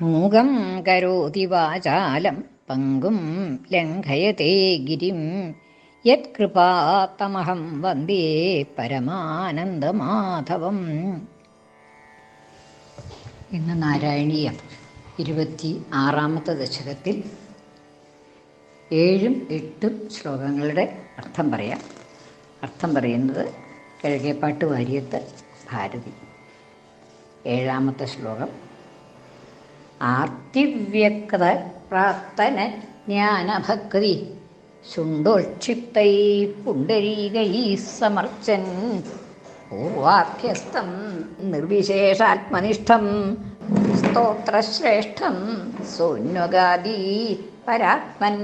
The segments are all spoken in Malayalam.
മൂകം കരോതി വാചാലം പങ്കും ലംഘയത്തെ ഗിരിം. യത്കൃപാത്തമഹം വന്ദേ പരമാനന്ദമാധവം. ഇന്ന് നാരായണീയം ഇരുപത്തി ആറാമത്തെ ദശകത്തിൽ ഏഴും എട്ടും ശ്ലോകങ്ങളുടെ അർത്ഥം പറയാം. അർത്ഥം പറയുന്നത് കിഴക്കേപ്പാട്ട് വാര്യത്ത് ഭാരതി. ഏഴാമത്തെ ശ്ലോകം. ആർത്തിവ്യക്ത പ്രാർത്ഥന ജ്ഞാനഭക്തി ശുണ്ടോക്ഷിപ്തൈ പുണ്ടരീകൈ സമർച്ചൻ പൂർവാഭ്യസ്തം നിർവിശേഷാത്മനിഷ്ഠം. സ്തോത്രശ്രേഷ്ഠം സോന്വഗാദി പരാത്മൻ.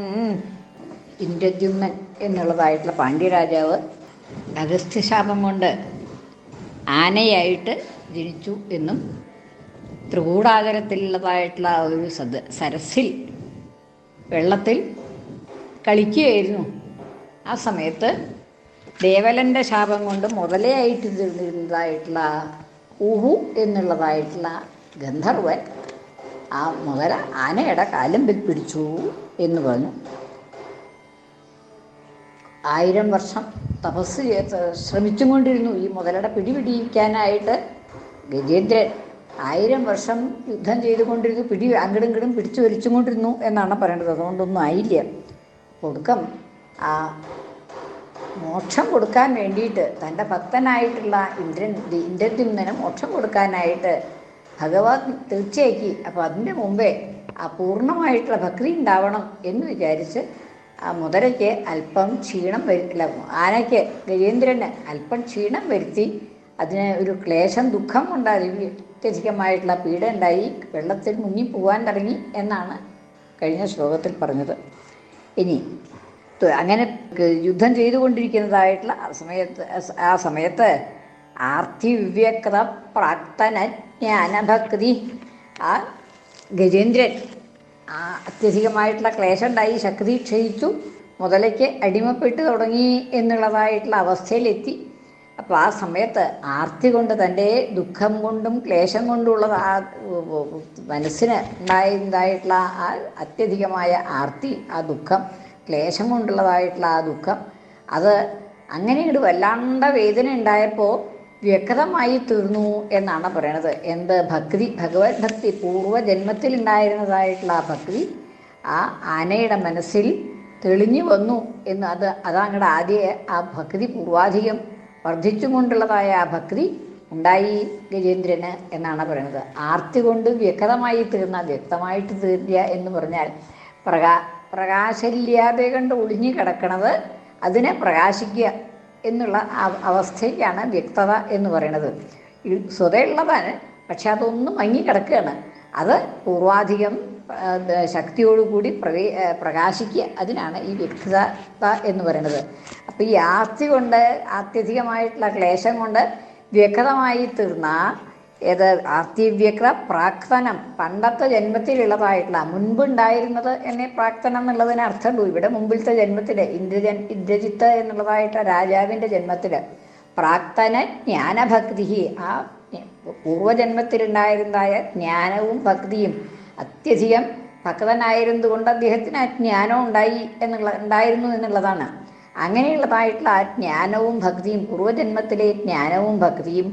ഇന്ദ്രദ്യുമ്നൻ എന്നുള്ളതായിട്ടുള്ള പാണ്ഡ്യരാജാവ് അഗസ്ത്യശാപം കൊണ്ട് ആനയായിട്ട് ജനിച്ചു എന്നും ത്രികൂടാകരത്തിലുള്ളതായിട്ടുള്ള ഒരു സദ സരസിൽ വെള്ളത്തിൽ കളിക്കുകയായിരുന്നു. ആ സമയത്ത് ദേവലന്റെ ശാപം കൊണ്ട് മുതലയായിട്ട് തീർന്നിരുന്നതായിട്ടുള്ള ഊഹു എന്നുള്ളതായിട്ടുള്ള ഗന്ധർവൻ ആ മുതല ആനയുടെ കാലമ്പിൽ പിടിച്ചു എന്ന് പറഞ്ഞു. ആയിരം വർഷം തപസ് ചെയ്ത് ശ്രമിച്ചും കൊണ്ടിരുന്നു ഈ മുതലയുടെ പിടിപിടിക്കാനായിട്ട് ഗജേന്ദ്രൻ ആയിരം വർഷം യുദ്ധം ചെയ്തുകൊണ്ടിരുന്നു പിടി അങ്ങടും ഇങ്ങടും പിടിച്ചു കൊണ്ടിരുന്നു എന്നാണ് പറയേണ്ടത്. അതുകൊണ്ടൊന്നും ആയില്ല. കൊടുക്കം ആ മോക്ഷം കൊടുക്കാൻ വേണ്ടിയിട്ട് തന്റെ ഭക്തനായിട്ടുള്ള ഇന്ദ്രൻ ഇന്ദ്രദ്യുമ്നന് മോക്ഷം കൊടുക്കാനായിട്ട് ഭഗവാൻ തീർച്ചയാക്കി. അപ്പോൾ അതിന്റെ മുമ്പേ ആ പൂർണമായിട്ടുള്ള ഭക്തി ഉണ്ടാവണം എന്ന് വിചാരിച്ച് ആ മുതലയ്ക്ക് അല്പം ക്ഷീണം വരില്ല ആനയ്ക്ക് ഗജേന്ദ്രന് അല്പം ക്ഷീണം വരുത്തി അതിന് ഒരു ക്ലേശം ദുഃഖം ഉണ്ടായി. അതികമായിട്ടുള്ള പീഡ ഉണ്ടായി. വെള്ളത്തിൽ മുങ്ങി പോകാൻ തുടങ്ങി എന്നാണ് കഴിഞ്ഞ ശ്ലോകത്തിൽ പറഞ്ഞത്. ഇനി അങ്ങനെ യുദ്ധം ചെയ്തുകൊണ്ടിരിക്കുന്നതായിട്ടുള്ള ആ സമയത്ത് ആ സമയത്ത് ആർത്തിവ്യക്ത പ്രാക്തന ജ്ഞാനഭക്തി. ആ ഗജേന്ദ്രൻ ആ അത്യധികമായിട്ടുള്ള ക്ലേശം ഉണ്ടായി. ശക്തി ക്ഷയിച്ചു. മുതലയ്ക്ക് അടിമപ്പെട്ട് തുടങ്ങി എന്നുള്ളതായിട്ടുള്ള അവസ്ഥയിലെത്തി. അപ്പോൾ ആ സമയത്ത് ആർത്തി കൊണ്ട് തന്റെ ദുഃഖം കൊണ്ടും ക്ലേശം കൊണ്ടുള്ള ആ മനസ്സിന് ഉണ്ടായതായിട്ടുള്ള ആ അത്യധികമായ ആർത്തി ആ ദുഃഖം ക്ലേശം കൊണ്ടുള്ളതായിട്ടുള്ള ആ ദുഃഖം അത് അങ്ങനെ ഇങ്ങോട്ട് വല്ലാണ്ട വേദന ഉണ്ടായപ്പോൾ വ്യക്തമായി തീർന്നു എന്നാണ് പറയണത്. എന്ത് ഭക്തി ഭഗവത് ഭക്തി പൂർവജന്മത്തിൽ ഉണ്ടായിരുന്നതായിട്ടുള്ള ആ ഭക്തി ആ ആനയുടെ മനസ്സിൽ തെളിഞ്ഞു വന്നു എന്ന് അത് അതങ്ങടെ ആദ്യ ആ ഭക്തി പൂർവാധികം വർദ്ധിച്ചും കൊണ്ടുള്ളതായ ആ ഭക്തി ഉണ്ടായി ഗജേന്ദ്രന് എന്നാണ് പറയുന്നത്. ആർത്തി കൊണ്ട് വ്യക്തമായി തീർന്ന വ്യക്തമായിട്ട് തീർന്ന എന്ന് പറഞ്ഞാൽ പ്രകാ പ്രകാശമില്ലാതെ കണ്ട് ഒളിഞ്ഞു കിടക്കണത് അതിനെ പ്രകാശിക്കുക എന്നുള്ള അവസ്ഥയ്ക്കാണ് വ്യക്തത എന്ന് പറയുന്നത്. സ്വതയുള്ളതാണ് പക്ഷെ അതൊന്നും മങ്ങിക്കിടക്കുകയാണ്. അത് പൂർവാധികം ശക്തിയോടുകൂടി പ്രവേ പ്രകാശിക്കുക. അതിനാണ് ഈ വ്യക്തിത എന്ന് പറയുന്നത്. അപ്പോൾ ഈ ആർത്തി കൊണ്ട് അത്യധികമായിട്ടുള്ള ക്ലേശം കൊണ്ട് വ്യക്തമായി തീർന്ന ഏത് ആർത്തിവ്യക്ത പ്രാക്തനം പണ്ടത്തെ ജന്മത്തിലുള്ളതായിട്ടുള്ള മുൻപുണ്ടായിരുന്നത് എന്നെ പ്രാക്തനം എന്നുള്ളതിന് അർത്ഥമുള്ളൂ. ഇവിടെ മുമ്പിലത്തെ ജന്മത്തിൽ ഇന്ദ്രജൻ ഇന്ദ്രജിത്ത് എന്നുള്ളതായിട്ടുള്ള രാജാവിന്റെ ജന്മത്തിൽ പ്രാക്തന ജ്ഞാനഭക്തി ആ പൂർവജന്മത്തിലുണ്ടായിരുന്നതായ ജ്ഞാനവും ഭക്തിയും അത്യധികം ഭക്തനായിരുന്നു കൊണ്ട് അദ്ദേഹത്തിന് ആ ജ്ഞാനം ഉണ്ടായി എന്നുള്ള ഉണ്ടായിരുന്നു എന്നുള്ളതാണ്. അങ്ങനെയുള്ളതായിട്ടുള്ള ആ ജ്ഞാനവും ഭക്തിയും പൂർവജന്മത്തിലെ ജ്ഞാനവും ഭക്തിയും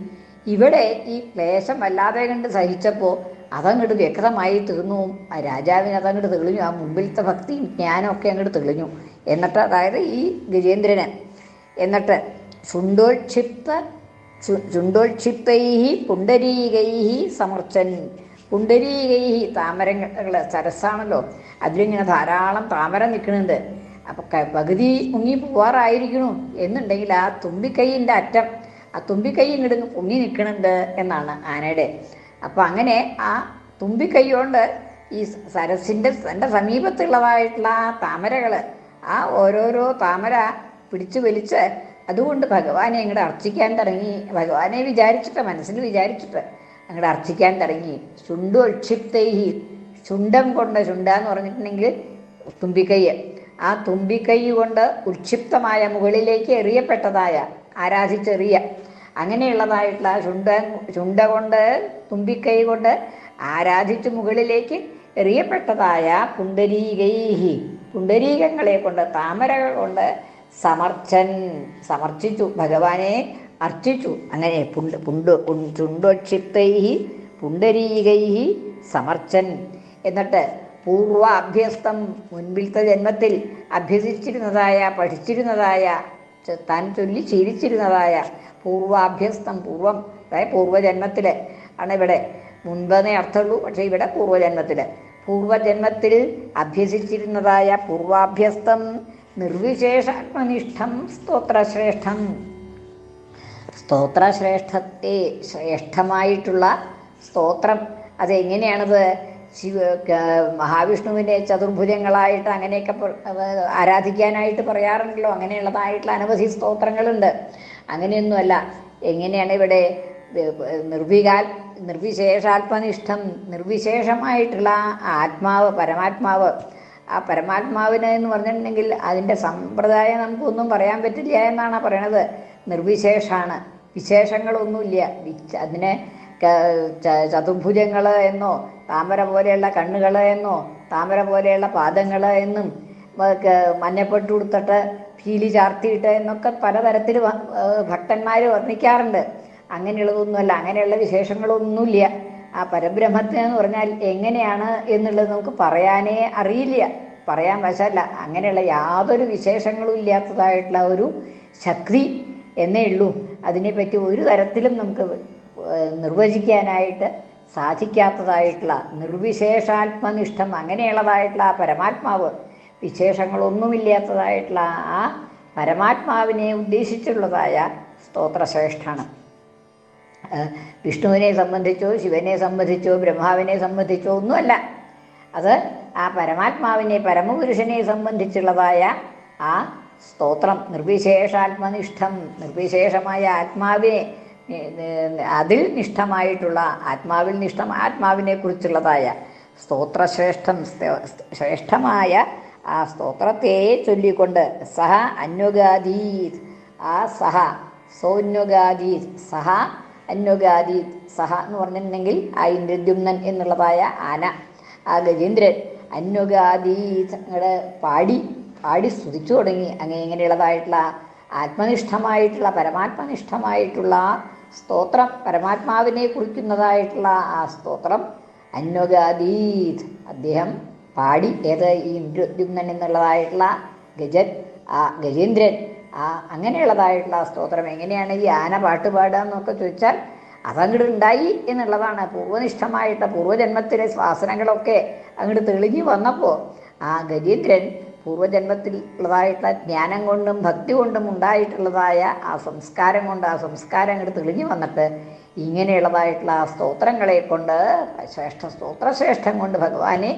ഇവിടെ ഈ ക്ലേശം വല്ലാതെ കണ്ട് സഹിച്ചപ്പോൾ അതങ്ങോട്ട് വ്യക്തമായി തീർന്നു. ആ രാജാവിന് അതങ്ങോട്ട് തെളിഞ്ഞു. ആ മുമ്പിലത്തെ ഭക്തിയും ജ്ഞാനമൊക്കെ അങ്ങോട്ട് തെളിഞ്ഞു. എന്നിട്ട് അതായത് ഈ ഗജേന്ദ്രന് എന്നിട്ട് ചുണ്ടോക്ഷിപ്ത ചുണ്ടോക്ഷിപ്തൈ പുണ്ടരീകൈ സമർച്ചൻ പുണ്ടരീകൈ താമരങ്ങൾ സരസാണല്ലോ അതിലിങ്ങനെ ധാരാളം താമര നിൽക്കുന്നുണ്ട്. അപ്പം പകുതി മുങ്ങി പോവാറായിരിക്കണു. എന്നുണ്ടെങ്കിൽ ആ തുമ്പിക്കൈയിന്റെ അറ്റം ആ തുമ്പിക്കൈ ഇങ്ങോട്ട് പൊങ്ങി നിൽക്കണുണ്ട് എന്നാണ് ആനയുടെ. അപ്പം അങ്ങനെ ആ തുമ്പിക്കൈ കൊണ്ട് ഈ സരസിന്റെ തന്റെ സമീപത്തുള്ളതായിട്ടുള്ള ആ താമരകൾ ആ ഓരോരോ താമര പിടിച്ചു വലിച്ച് അതുകൊണ്ട് ഭഗവാനെ ഇങ്ങോട്ട് അർച്ചിക്കാൻ തുടങ്ങി. ഭഗവാനെ വിചാരിച്ചിട്ട് മനസ്സിൽ വിചാരിച്ചിട്ട് അങ്ങോട്ട് അർച്ചിക്കാൻ തുടങ്ങി. ചുണ്ടു ചുണ്ടൊക്ഷിപ്തൈ ചുണ്ടം കൊണ്ട് ചുണ്ട എന്ന് പറഞ്ഞിട്ടുണ്ടെങ്കിൽ തുമ്പിക്കൈ. ആ തുമ്പിക്കൈ കൊണ്ട് ഉക്ഷിപ്തമായ മുകളിലേക്ക് എറിയപ്പെട്ടതായ ആരാധിച്ചെറിയ. അങ്ങനെയുള്ളതായിട്ടുള്ള ചുണ്ട ചുണ്ട കൊണ്ട് തുമ്പിക്കൈ കൊണ്ട് ആരാധിച്ച് മുകളിലേക്ക് എറിയപ്പെട്ടതായ പുണ്ടരീകൈഹി പുണ്ടരീകങ്ങളെ കൊണ്ട് താമരകൾ കൊണ്ട് സമർച്ചൻ സമർച്ചിച്ചു. ഭഗവാനെ അർച്ചിച്ചു. അങ്ങനെ പുണ്ട് പുണ്ട് ചുണ്ടക്ഷിപ്തൈ പുണ്ടരീകൈ സമർച്ചൻ. എന്നിട്ട് പൂർവാഭ്യസ്തം മുൻപിലത്തെ ജന്മത്തിൽ അഭ്യസിച്ചിരുന്നതായ പഠിച്ചിരുന്നതായ താൻ ചൊല്ലി ശീലിച്ചിരുന്നതായ പൂർവാഭ്യസ്തം പൂർവം അതായത് പൂർവജന്മത്തിൽ ആണ് ഇവിടെ മുൻപെന്നേ അർത്ഥമുള്ളൂ. പക്ഷേ ഇവിടെ പൂർവജന്മത്തിൽ പൂർവജന്മത്തിൽ അഭ്യസിച്ചിരുന്നതായ പൂർവാഭ്യസ്തം നിർവിശേഷാത്മനിഷ്ഠം സ്തോത്രശ്രേഷ്ഠം. സ്തോത്രശ്രേഷ്ഠത്തെ ശ്രേഷ്ഠമായിട്ടുള്ള സ്തോത്രം. അതെങ്ങനെയാണത്? ശിവ മഹാവിഷ്ണുവിന്റെ ചതുർഭുജങ്ങളായിട്ട് അങ്ങനെയൊക്കെ ആരാധിക്കാനായിട്ട് പറയാറുണ്ടല്ലോ. അങ്ങനെയുള്ളതായിട്ടുള്ള അനവധി സ്തോത്രങ്ങളുണ്ട്. അങ്ങനെയൊന്നുമല്ല. എങ്ങനെയാണ് ഇവിടെ നിർവികാൽ നിർവിശേഷാത്മനിഷ്ഠം നിർവിശേഷമായിട്ടുള്ള ആത്മാവ് പരമാത്മാവ്. ആ പരമാത്മാവിന് എന്ന് പറഞ്ഞിട്ടുണ്ടെങ്കിൽ അതിന്റെ സമ്പ്രദായം നമുക്കൊന്നും പറയാൻ പറ്റില്ല എന്നാണ് പറയണത്. നിർവിശേഷാണ്. വിശേഷങ്ങളൊന്നുമില്ല. അതിനെ ചതുർഭുജങ്ങൾ എന്നോ താമര പോലെയുള്ള കണ്ണുകൾ എന്നോ താമര പോലെയുള്ള പാദങ്ങൾ എന്നും മഞ്ഞപ്പെട്ട് കൊടുത്തിട്ട് ഭീലി ചാർത്തിയിട്ട് എന്നൊക്കെ പലതരത്തിൽ ഭക്തന്മാർ വർണിക്കാറുണ്ട്. അങ്ങനെയുള്ളതൊന്നുമല്ല. അങ്ങനെയുള്ള വിശേഷങ്ങളൊന്നുമില്ല. ആ പരബ്രഹ്മത്തിന് എന്ന് പറഞ്ഞാൽ എങ്ങനെയാണ് എന്നുള്ളത് നമുക്ക് പറയാനേ അറിയില്ല. പറയാൻ വശമല്ല. അങ്ങനെയുള്ള യാതൊരു വിശേഷങ്ങളും ഇല്ലാത്തതായിട്ടുള്ള ഒരു ശക്തി എന്നേ ഉള്ളൂ. അതിനെപ്പറ്റി ഒരു തരത്തിലും നമുക്ക് നിർവചിക്കാനായിട്ട് സാധിക്കാത്തതായിട്ടുള്ള നിർവിശേഷാത്മനിഷ്ഠം അങ്ങനെയുള്ളതായിട്ടുള്ള ആ പരമാത്മാവ് വിശേഷങ്ങളൊന്നുമില്ലാത്തതായിട്ടുള്ള ആ പരമാത്മാവിനെ ഉദ്ദേശിച്ചുള്ളതായ സ്തോത്രശ്രേഷ്ഠാണ്. വിഷ്ണുവിനെ സംബന്ധിച്ചോ ശിവനെ സംബന്ധിച്ചോ ബ്രഹ്മാവിനെ സംബന്ധിച്ചോ ഒന്നുമല്ല. അത് ആ പരമാത്മാവിനെ പരമപുരുഷനെ സംബന്ധിച്ചുള്ളതായ ആ സ്തോത്രം. നിർവിശേഷാത്മനിഷ്ഠം. നിർവിശേഷമായ ആത്മാവിനെ അതിൽ നിഷ്ഠമായിട്ടുള്ള ആത്മാവിൽ നിഷ്ഠം ആത്മാവിനെ കുറിച്ചുള്ളതായ സ്തോത്രശ്രേഷ്ഠം സ്ത- ശ്രേഷ്ഠമായ ആ സ്തോത്രത്തെ ചൊല്ലിക്കൊണ്ട് സഹ അന്വഗാദീത് ആ സഹ സോന്വഗാദീത് സഹ അന്വഗാദീത് സഹ എന്ന് പറഞ്ഞിട്ടുണ്ടെങ്കിൽ ആ ഇന്ദ്രദ്യുമ്നൻ എന്നുള്ളതായ ആന ആ ഗജേന്ദ്രൻ അന്വഗാദീത് അങ്ങടെ പാടി പാടി സ്തുതിച്ചു തുടങ്ങി. അങ്ങനെ ഇങ്ങനെയുള്ളതായിട്ടുള്ള ആത്മനിഷ്ഠമായിട്ടുള്ള പരമാത്മനിഷ്ഠമായിട്ടുള്ള സ്തോത്രം പരമാത്മാവിനെ കുറിക്കുന്നതായിട്ടുള്ള ആ സ്തോത്രം അന്വഗാദീത് അദ്ദേഹം പാടി. ഏത്? ഈ ഇന്ദ്രദ്യുമ്നൻ എന്നുള്ളതായിട്ടുള്ള ഗജൻ ആ ഗജേന്ദ്രൻ ആ അങ്ങനെയുള്ളതായിട്ടുള്ള സ്തോത്രം. എങ്ങനെയാണ് ഈ ആന പാട്ട് പാടുക എന്നൊക്കെ ചോദിച്ചാൽ അതങ്ങോട്ട് ഉണ്ടായി എന്നുള്ളതാണ്. പൂർവനിഷ്ഠമായിട്ട് പൂർവജന്മത്തിലെ ശ്വാസനങ്ങളൊക്കെ അങ്ങോട്ട് തെളിഞ്ഞു വന്നപ്പോൾ ആ ഗജേന്ദ്രൻ പൂർവജന്മത്തിൽ ഉള്ളതായിട്ടുള്ള ജ്ഞാനം കൊണ്ടും ഭക്തി കൊണ്ടും ഉണ്ടായിട്ടുള്ളതായ ആ സംസ്കാരം കൊണ്ട് ആ സംസ്കാരം അങ്ങോട്ട് തെളിഞ്ഞു വന്നിട്ട് ഇങ്ങനെയുള്ളതായിട്ടുള്ള ആ സ്തോത്രങ്ങളെ കൊണ്ട് ശ്രേഷ്ഠ സ്തോത്രശ്രേഷ്ഠം കൊണ്ട് ഭഗവാനെ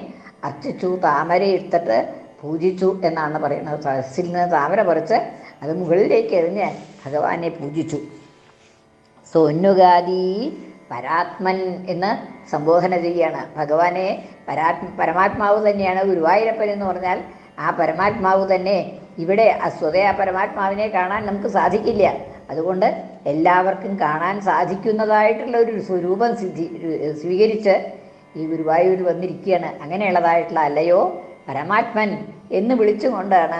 അർച്ചിച്ചു താമര എടുത്തിട്ട് പൂജിച്ചു എന്നാണ് പറയുന്നത്. സരസിൽ നിന്ന് താമര പറിച്ച് അത് മുകളിലേക്ക് എറിഞ്ഞ് ഭഗവാനെ പൂജിച്ചു. സോന്നുഗാദി പരാത്മൻ എന്ന് സംബോധന ചെയ്യുകയാണ്. ഭഗവാനെ പരാത്മ പരമാത്മാവ് തന്നെയാണ് ഗുരുവായൂരപ്പൻ എന്ന് പറഞ്ഞാൽ ആ പരമാത്മാവ് തന്നെ ഇവിടെ ആ സ്വതേ ആ പരമാത്മാവിനെ കാണാൻ നമുക്ക് സാധിക്കില്ല. അതുകൊണ്ട് എല്ലാവർക്കും കാണാൻ സാധിക്കുന്നതായിട്ടുള്ള ഒരു സ്വരൂപം സിദ്ധി സ്വീകരിച്ച് ഈ ഗുരുവായൂർ വന്നിരിക്കുകയാണ്. അങ്ങനെയുള്ളതായിട്ടുള്ള അല്ലയോ? പരമാത്മൻ എന്ന് വിളിച്ചുകൊണ്ടാണ്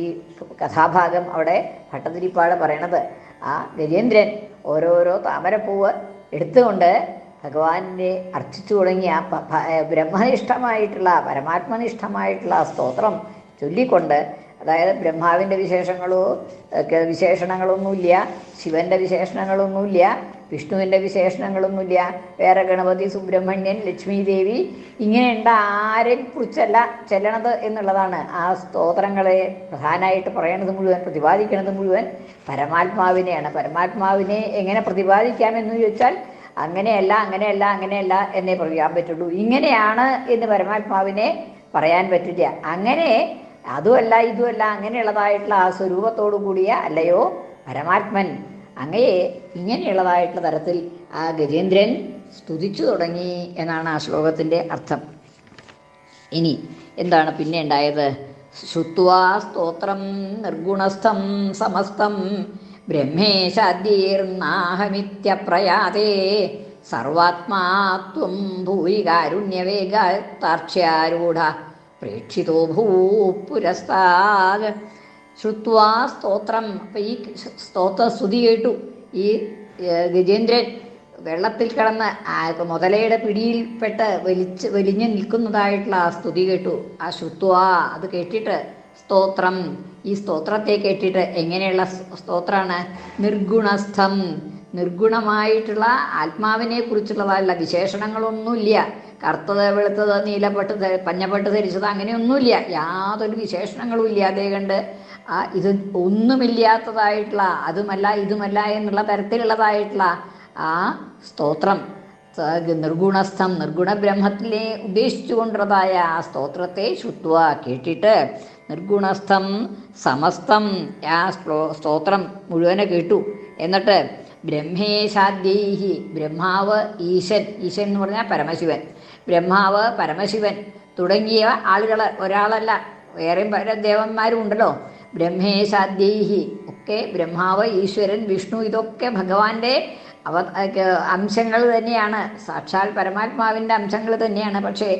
ഈ കഥാഭാഗം അവിടെ ഭട്ടതിരിപ്പാട് പറയണത്. ആ ഗജേന്ദ്രൻ ഓരോരോ താമരപ്പൂവ് എടുത്തുകൊണ്ട് ഭഗവാനെ അർച്ചിച്ചു തുടങ്ങിയ ബ്രഹ്മനിഷ്ഠമായിട്ടുള്ള പരമാത്മനിഷ്ഠമായിട്ടുള്ള സ്തോത്രം ചൊല്ലിക്കൊണ്ട് അതായത് ബ്രഹ്മാവിന്റെ വിശേഷങ്ങളോ വിശേഷണങ്ങളൊന്നുമില്ല ശിവന്റെ വിശേഷണങ്ങളൊന്നുമില്ല വിഷ്ണുവിന്റെ വിശേഷണങ്ങളൊന്നുമില്ല വേറെ ഗണപതി സുബ്രഹ്മണ്യൻ ലക്ഷ്മി ദേവി ഇങ്ങനെയുണ്ട് ആരെയും കുറിച്ചല്ല ചെല്ലണത് എന്നുള്ളതാണ് ആ സ്തോത്രങ്ങളെ പ്രധാനമായിട്ട് പറയണത് മുഴുവൻ പ്രതിപാദിക്കണത് മുഴുവൻ പരമാത്മാവിനെയാണ്. പരമാത്മാവിനെ എങ്ങനെ പ്രതിപാദിക്കാമെന്ന് ചോദിച്ചാൽ അങ്ങനെയല്ല അങ്ങനെയല്ല അങ്ങനെയല്ല എന്നേ പറയാൻ പറ്റുള്ളൂ. ഇങ്ങനെയാണ് എന്ന് പരമാത്മാവിനെ പറയാൻ പറ്റില്ല. അങ്ങനെ അതുമല്ല ഇതുമല്ല അങ്ങനെയുള്ളതായിട്ടുള്ള ആ സ്വരൂപത്തോടു കൂടിയ അല്ലയോ പരമാത്മൻ. അങ്ങയെ ഇങ്ങനെയുള്ളതായിട്ടുള്ള തരത്തിൽ ആ ഗജേന്ദ്രൻ സ്തുതിച്ചു തുടങ്ങി എന്നാണ് ആ ശ്ലോകത്തിന്റെ അർത്ഥം. ഇനി എന്താണ് പിന്നെ ഉണ്ടായത്? ശ്രുത്വാ സ്തോത്രം നിർഗുണസ്ഥം സമസ്തം ബ്രഹ്മേശാദ്യീർണാഹമിത്യപ്രയാതേ സർവാത്മാത്വം കാരുണ്യവേഗാൽ താർക്ഷ്യാരൂഢ പ്രേക്ഷിതോ ഭൂപുരസ്താത് ശ്രുത്വാ സ്തോത്രം. അപ്പം ഈ സ്തോത്ര സ്തുതി കേട്ടു. ഈ ഗജേന്ദ്രൻ വെള്ളത്തിൽ കിടന്ന് മുതലയുടെ പിടിയിൽപ്പെട്ട് വലിച്ച് വലിഞ്ഞു നിൽക്കുന്നതായിട്ടുള്ള ആ സ്തുതി കേട്ടു. ആ ശ്രുത്വാ അത് കേട്ടിട്ട് സ്തോത്രം. ഈ സ്തോത്രത്തെ കേട്ടിട്ട് എങ്ങനെയുള്ള സ്തോത്രമാണ് നിർഗുണസ്ഥം. നിർഗുണമായിട്ടുള്ള ആത്മാവിനെ കുറിച്ചുള്ളതായുള്ള വിശേഷണങ്ങളൊന്നുമില്ല. കറുത്തത് വെളുത്തത് നീലപ്പെട്ട് ധ- പഞ്ഞപ്പെട്ട് ധരിച്ചത് അങ്ങനെയൊന്നുമില്ല. യാതൊരു വിശേഷണങ്ങളും ഇല്ലാതെ കണ്ട്. ഇത് ഒന്നുമില്ലാത്തതായിട്ടുള്ള അതുമല്ല ഇതുമല്ല എന്നുള്ള തരത്തിലുള്ളതായിട്ടുള്ള ആ സ്തോത്രം. നിർഗുണസ്ഥം. നിർഗുണ ബ്രഹ്മത്തിലെ ഉദ്ദേശിച്ചുകൊണ്ടുള്ളതായ ആ സ്തോത്രത്തെ ശുദ്ധ കേട്ടിട്ട് നിർഗുണസ്ഥം സമസ്തം. ആ സ്തോത്രം മുഴുവനെ കേട്ടു. എന്നിട്ട് ബ്രഹ്മേശാദ്യൈഹി ബ്രഹ്മാവ് ഈശൻ ഈശൻ എന്ന് പറഞ്ഞാൽ പരമശിവൻ. ബ്രഹ്മാവ് പരമശിവൻ തുടങ്ങിയ ആളുകൾ ഒരാളല്ല വേറെയും പല ദേവന്മാരും ഉണ്ടല്ലോ. ബ്രഹ്മേശാദ്യൈഹി ഒക്കെ ബ്രഹ്മാവ് ഈശ്വരൻ വിഷ്ണു ഇതൊക്കെ ഭഗവാന്റെ അവ അംശങ്ങൾ തന്നെയാണ്. സാക്ഷാൽ പരമാത്മാവിന്റെ അംശങ്ങൾ തന്നെയാണ്. പക്ഷേ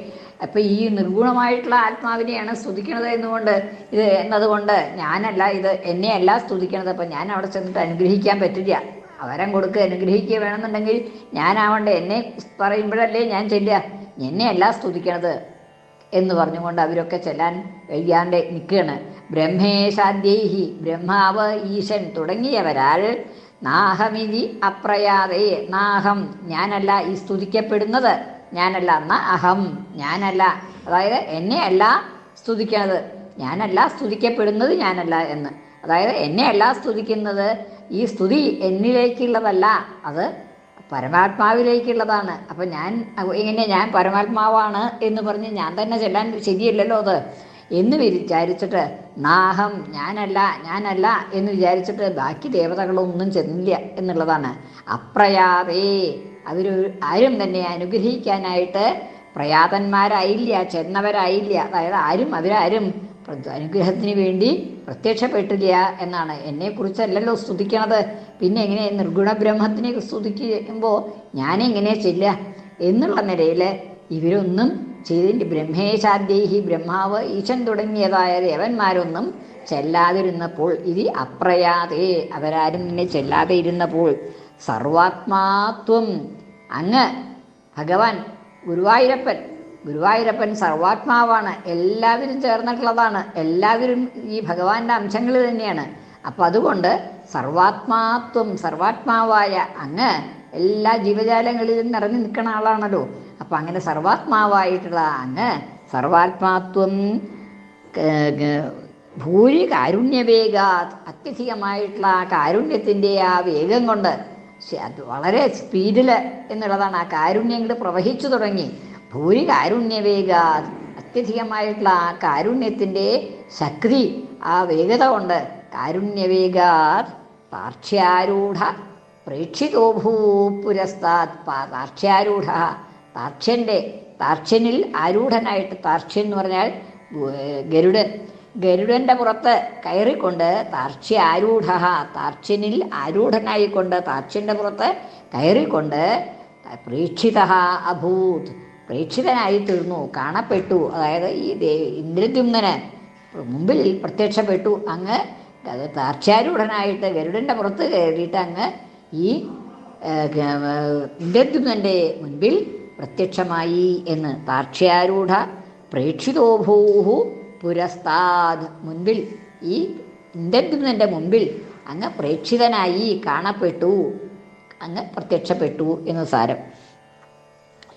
അപ്പം ഈ നിർഗുണമായിട്ടുള്ള ആത്മാവിനെയാണ് സ്തുതിക്കണത് എന്നുകൊണ്ട് ഇത് എന്നതുകൊണ്ട് ഞാനല്ല ഇത് എന്നെയല്ല സ്തുതിക്കണത്. അപ്പം ഞാൻ അവിടെ ചെന്നിട്ട് അനുഗ്രഹിക്കാൻ പറ്റില്ല. അവരം കൊടുക്കുക അനുഗ്രഹിക്കുക വേണമെന്നുണ്ടെങ്കിൽ ഞാനാവണ്ട. എന്നെ പറയുമ്പോഴല്ലേ ഞാൻ ചെല്ലുക. എന്നെയല്ല സ്തുതിക്കണത് എന്ന് പറഞ്ഞുകൊണ്ട് അവരൊക്കെ ചെല്ലാൻ കഴിയാണ്ട് നിൽക്കുകയാണ്. ബ്രഹ്മേശാദ്യേഹി ബ്രഹ്മാവ് ഈശൻ തുടങ്ങിയവരാൽ നാഹമിതി അപ്രയാതേ നാഹം. ഞാനല്ല ഈ സ്തുതിക്കപ്പെടുന്നത്. ഞാനല്ല ന അഹം ഞാനല്ല. അതായത് എന്നെയല്ല സ്തുതിക്കണത് ഞാനല്ല സ്തുതിക്കപ്പെടുന്നത് ഞാനല്ല എന്ന്. അതായത് എന്നെയല്ല സ്തുതിക്കുന്നത്. ഈ സ്തുതി എന്നിലേക്കുള്ളതല്ല. അത് പരമാത്മാവിലേക്കുള്ളതാണ്. അപ്പം ഞാൻ ഇങ്ങനെ ഞാൻ പരമാത്മാവാണ് എന്ന് പറഞ്ഞ് ഞാൻ തന്നെ ചെല്ലാൻ ശരിയല്ലല്ലോ അത്. എന്ന് വിചാരിച്ചിട്ട് നാഹം ഞാനല്ല ഞാനല്ല എന്ന് വിചാരിച്ചിട്ട് ബാക്കി ദേവതകളൊന്നും ചെന്നില്ല എന്നുള്ളതാണ്. അപ്രയാതേ അവർ ആരും തന്നെ അനുഗ്രഹിക്കാനായിട്ട് പ്രയാതന്മാരായില്ല ചെന്നവരായില്ല. അതായത് ആരും അവരാരും അനുഗ്രഹത്തിന് വേണ്ടി പ്രത്യക്ഷപ്പെട്ടില്ല എന്നാണ്. എന്നെക്കുറിച്ചല്ലല്ലോ സ്തുതിക്കണത്. പിന്നെ എങ്ങനെ നിർഗുണ ബ്രഹ്മത്തിനെ സ്തുതിക്കുമ്പോൾ ഞാനെങ്ങനെ ചെല്ലുക എന്നുള്ള നിലയിൽ ഇവരൊന്നും ചെയ്തിട്ട് ബ്രഹ്മേശാദ്യൈഹി ബ്രഹ്മാവ് ഈശൻ തുടങ്ങിയതായ ദേവന്മാരൊന്നും ചെല്ലാതിരുന്നപ്പോൾ ഇത് അപ്രയാതെ. അവരാരും നിന്നെ ചെല്ലാതെ ഇരുന്നപ്പോൾ സർവാത്മാത്വം അങ്ങ് ഭഗവാൻ ഗുരുവായൂരപ്പൻ. ഗുരുവായൂരപ്പൻ സർവാത്മാവാണ്. എല്ലാവരും ചേർന്നിട്ടുള്ളതാണ്. എല്ലാവരും ഈ ഭഗവാന്റെ അംശങ്ങൾ തന്നെയാണ്. അപ്പം അതുകൊണ്ട് സർവാത്മാത്വം സർവാത്മാവായ അങ്ങ് എല്ലാ ജീവജാലങ്ങളിലും നിറഞ്ഞു നിൽക്കുന്ന ആളാണല്ലോ. അപ്പം അങ്ങനെ സർവാത്മാവായിട്ടുള്ള അങ്ങ് സർവാത്മാത്വം ഭൂരി കാരുണ്യവേഗ അത്യധികമായിട്ടുള്ള ആ കാരുണ്യത്തിന്റെ ആ വേഗം കൊണ്ട് അത് വളരെ സ്പീഡിൽ എന്നുള്ളതാണ്. ആ കാരുണ്യം കൊണ്ട് പ്രവഹിച്ചു തുടങ്ങി. ഭൂരി കാരുണ്യവേഗ അത്യധികമായിട്ടുള്ള ആ കാരുണ്യത്തിന്റെ ശക്തി ആ വേഗത കൊണ്ട് കാരുണ്യവേഗ പാർശ്യാരൂഢ പ്രേക്ഷിതോഭൂ പുരസ്താത് പാർശ്യാരൂഢ താർക്ഷ്യന്റെ താർക്ഷ്യനിൽ ആരൂഢനായിട്ട് താർക്ഷ്യൻ എന്ന് പറഞ്ഞാൽ ഗരുഡൻ. ഗരുഡന്റെ പുറത്ത് കയറിക്കൊണ്ട് താർക്ഷ്യ ആരൂഢ താർക്ഷ്യനിൽ ആരൂഢനായിക്കൊണ്ട് താർക്ഷ്യന്റെ പുറത്ത് കയറിക്കൊണ്ട് പ്രേക്ഷിത അഭൂത്. പ്രേക്ഷിതനായി തീർന്നു കാണപ്പെട്ടു. അതായത് ഈ ദേ ഇന്ദ്രദ്യുമ്നന് മുമ്പിൽ പ്രത്യക്ഷപ്പെട്ടു. അങ്ങ് താർക്ഷ്യാരൂഢനായിട്ട് ഗരുഡന്റെ പുറത്ത് കയറിയിട്ട് അങ്ങ് ഈ ഇന്ദ്രദ്യുമ്നന്റെ മുൻപിൽ പ്രത്യക്ഷമായി എന്ന് താക്ഷ്യാരൂഢ പ്രേക്ഷിതോഭൂഹു പുരസ്താദ് മുൻപിൽ ഈ ഇന്ദ്രദ്യുമ്നന്റെ മുൻപിൽ അങ്ങ് പ്രേക്ഷിതനായി കാണപ്പെട്ടു അങ്ങ് പ്രത്യക്ഷപ്പെട്ടു എന്ന് സാരം.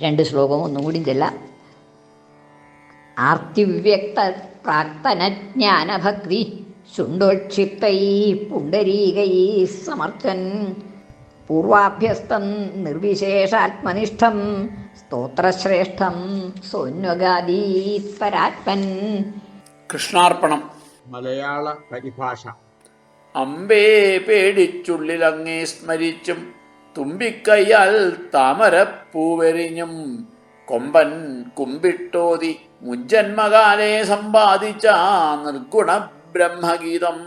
രണ്ട് ശ്ലോകം ഒന്നും കൂടി ചെല്ലാം ആർത്തിവ്യക്ത പ്രാക്തനജ്ഞാനഭക്തി ശുണ്ടോക്ഷിപ്തൈ പുണ്ടരീകൈ സമർത്ഥൻ പൂർവാഭ്യസ്തം നിർവിശേഷാത്മനിഷ്ഠം സ്തോത്രശ്രേഷ്ഠം സോന്വഗാദീത് പരാത്മൻ കൃഷ്ണാർപ്പണം. മലയാള പരിഭാഷ. അമ്പേ പേടിച്ചുള്ളിലങ്ങേ സ്മരിച്ചും തുമ്പിക്കൈയാൽ താമരപ്പൂവെറിഞ്ഞും കൊമ്പൻ കുമ്പിട്ടോതി മുജ്ജന്മകാലേ സമ്പാദിച്ച നിർഗുണ ബ്രഹ്മഗീതം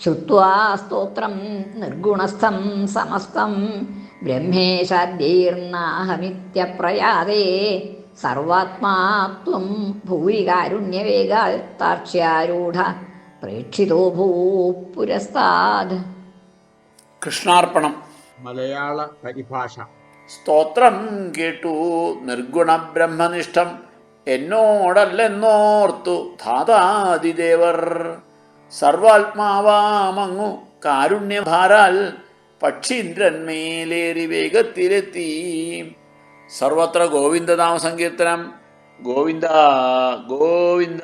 ശ്രുത്വാ സ്തോത്രം നിർഗുണസ്ഥം സമസ്തം. ബ്രഹ്മേശാദ്യീർണാഹമിത്യപ്രയാതേ സർവാത്മാത്വം ഭൂരി കാരുണ്യവേഗാൽ താർക്ഷ്യാരൂഢ പ്രേക്ഷിതോ ഭൂപുരസ്താദ് കൃഷ്ണാർപ്പണം. മലയാള പരിഭാഷ. സ്തോത്രം കേട്ടു നിർഗുണ ബ്രഹ്മനിഷ്ഠം എന്നോടല്ലെന്നോർത്തു ധാതാതിദേവർ. സർവാത്മാവാമങ്ങു കാരുണ്യഭാരാൽ പക്ഷീന്ദ്രന്മേലേറി വേഗത്തിലെത്തി. സർവത്ര ഗോവിന്ദനാമ സങ്കീർത്തനം ഗോവിന്ദ ഗോവിന്ദ.